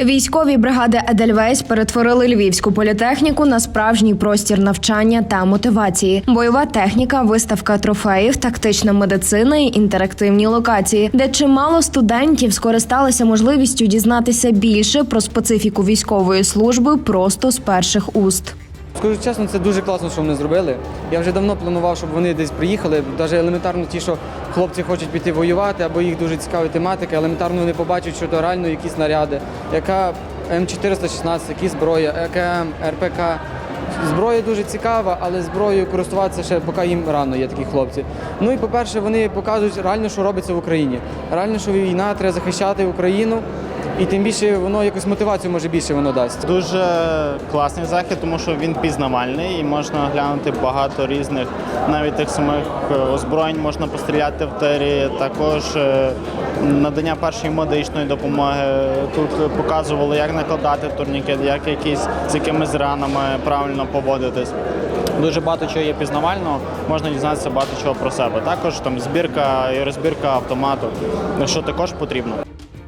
Військові бригади Едельвейс перетворили львівську політехніку на справжній простір навчання та мотивації. Бойова техніка, виставка трофеїв, тактична медицина і інтерактивні локації, де чимало студентів скористалися можливістю дізнатися більше про специфіку військової служби просто з перших уст. Скажу чесно, це дуже класно, що вони зробили. Я вже давно планував, щоб вони десь приїхали. Навіть елементарно ті, що хлопці хочуть піти воювати, або їх дуже цікавить тематика, елементарно вони побачать, що то реально якісь снаряди, яка М416, які зброя, ЕКМ, РПК. Зброя дуже цікава, але зброєю користуватися ще поки їм рано є такі хлопці. Ну і по-перше, вони показують реально, що робиться в Україні. Реально, що війна треба захищати Україну, і тим більше воно якусь мотивацію може більше воно дасть. Дуже класний захід, тому що він пізнавальний і можна глянути багато різних, навіть тих самих е, озброєнь можна постріляти в тирі. Також е, надання першої медичної допомоги. Тут показували, як накладати турнікет, як якісь з якимись ранами правильно поводитись. Дуже багато чого є пізнавального, можна дізнатися багато чого про себе. Також там збірка і розбірка автомату, що також потрібно.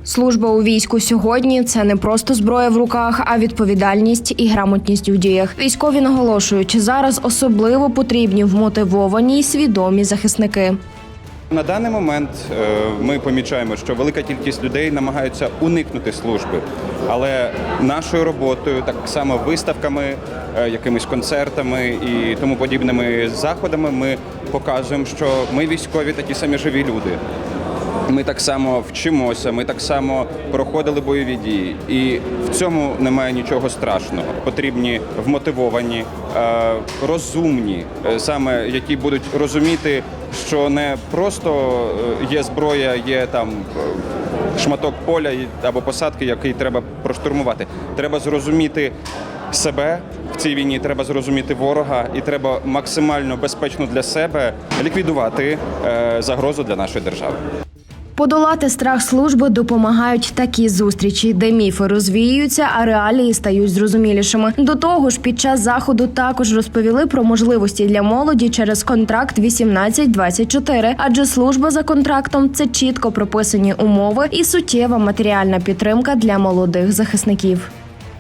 Служба у війську сьогодні це не просто зброя в руках, а відповідальність і грамотність у діях. Військові наголошують, зараз особливо потрібні вмотивовані й свідомі захисники. На даний момент е, ми помічаємо, що велика кількість людей намагаються уникнути служби, але нашою роботою, так само виставками, е, якимись концертами і тому подібними заходами, ми показуємо, що ми військові такі самі живі люди. Ми так само вчимося, ми так само проходили бойові дії, і в цьому немає нічого страшного. Потрібні вмотивовані, е, розумні, е, саме які будуть розуміти, що не просто е, є зброя, є там шматок поля або посадки, який треба проштурмувати. Треба зрозуміти себе в цій війні, треба зрозуміти ворога, і треба максимально безпечно для себе ліквідувати загрозу для нашої держави. Подолати страх служби допомагають такі зустрічі, де міфи розвіюються, а реалії стають зрозумілішими. До того ж, під час заходу також розповіли про можливості для молоді через контракт 18-24, адже служба за контрактом це чітко прописані умови і суттєва матеріальна підтримка для молодих захисників.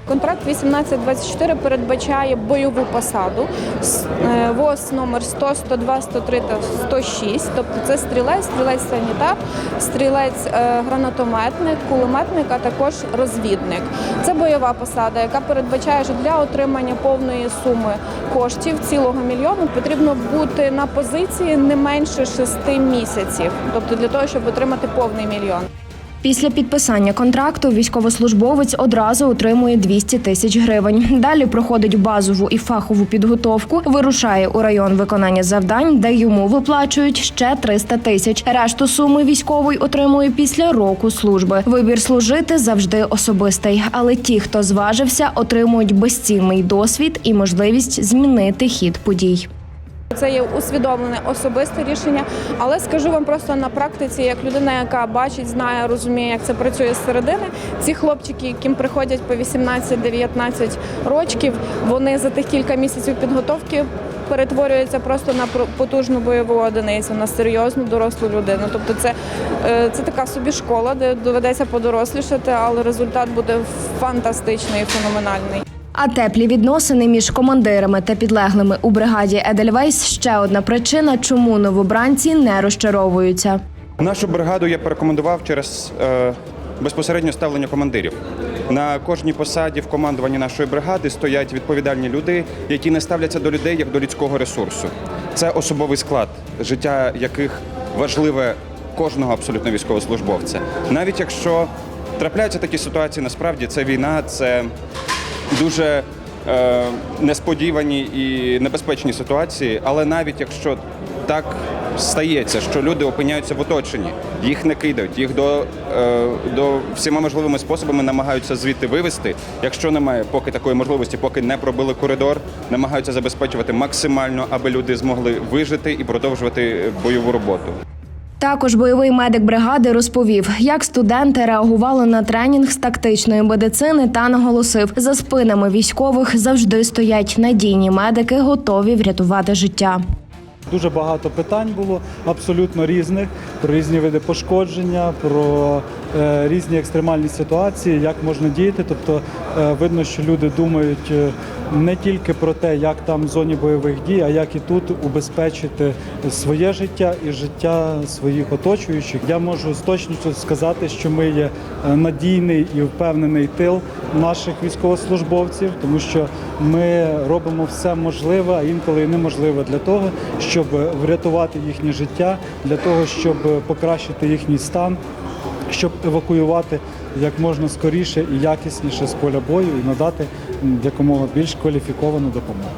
Контракт 1824 передбачає бойову посаду е, ВОЗ номер 100, 102, 103 та 106. Тобто це стрілець, стрілець санітар, стрілець е, гранатометник, кулеметник, а також розвідник. Це бойова посада, яка передбачає, що для отримання повної суми коштів цілого мільйону потрібно бути на позиції не менше 6 місяців. Тобто для того, щоб отримати повний мільйон. Після підписання контракту військовослужбовець одразу отримує 200 тисяч гривень. Далі проходить базову і фахову підготовку, вирушає у район виконання завдань, де йому виплачують ще 300 тисяч. Решту суми військовий отримує після року служби. Вибір служити завжди особистий, але ті, хто зважився, отримують безцінний досвід і можливість змінити хід подій. Це є усвідомлене особисте рішення, але скажу вам просто на практиці, як людина, яка бачить, знає, розуміє, як це працює зсередини. Ці хлопчики, яким приходять по 18-19 років, вони за тих кілька місяців підготовки перетворюються просто на потужну бойову одиницю, на серйозну дорослу людину. Тобто, це, е, це така собі школа, де доведеться подорослішати, але результат буде фантастичний і феноменальний. А теплі відносини між командирами та підлеглими у бригаді Едельвейс ще одна причина, чому новобранці не розчаровуються. Нашу бригаду я порекомендував через е, безпосереднє ставлення командирів. На кожній посаді в командуванні нашої бригади стоять відповідальні люди, які не ставляться до людей як до людського ресурсу. Це особовий склад, життя яких важливе кожного абсолютно військовослужбовця. Навіть якщо трапляються такі ситуації, насправді це війна, це дуже е, несподівані і небезпечні ситуації, але навіть якщо так стається, що люди опиняються в оточенні, їх не кидають, їх до, е, до всіма можливими способами намагаються звідти вивести. Якщо немає поки такої можливості, поки не пробили коридор, намагаються забезпечувати максимально, аби люди змогли вижити і продовжувати бойову роботу. Також бойовий медик бригади розповів, як студенти реагували на тренінг з тактичної медицини та наголосив, за спинами військових завжди стоять надійні медики, готові врятувати життя. Дуже багато питань було абсолютно різних про різні види пошкодження, про е, різні екстремальні ситуації, як можна діяти. Тобто е, видно, що люди думають е, не тільки про те, як там в зоні бойових дій, а як і тут убезпечити своє життя і життя своїх оточуючих. Я можу з точністю сказати, що ми є е, надійний і впевнений тил наших військовослужбовців, тому що ми робимо все можливе, а інколи і неможливе для того, щоб врятувати їхнє життя, для того, щоб покращити їхній стан, щоб евакуювати як можна скоріше і якісніше з поля бою і надати якомога більш кваліфіковану допомогу.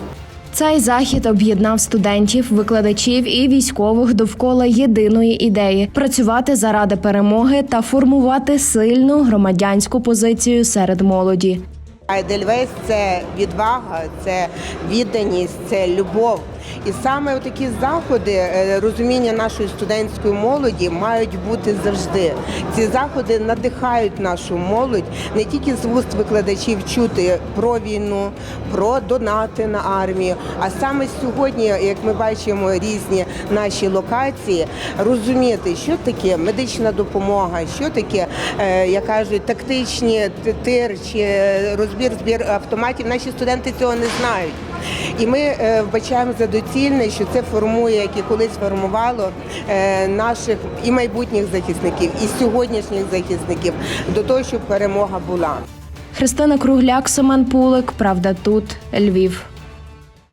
Цей захід об'єднав студентів, викладачів і військових довкола єдиної ідеї працювати заради перемоги та формувати сильну громадянську позицію серед молоді. Айдельвейс це відвага, це відданість, це любов. І саме такі заходи е, розуміння нашої студентської молоді мають бути завжди. Ці заходи надихають нашу молодь не тільки з вуст викладачів чути про війну, про донати на армію. А саме сьогодні, як ми бачимо різні наші локації, розуміти, що таке медична допомога, що таке, е, як кажуть, тактичні тир чи е, розбір збір автоматів. Наші студенти цього не знають. І ми е, вбачаємо за доцільне, що це формує, як і колись формувало е, наших і майбутніх захисників, і сьогоднішніх захисників до того, щоб перемога була. Христина Кругляк, Семен Пулик. Правда, тут Львів.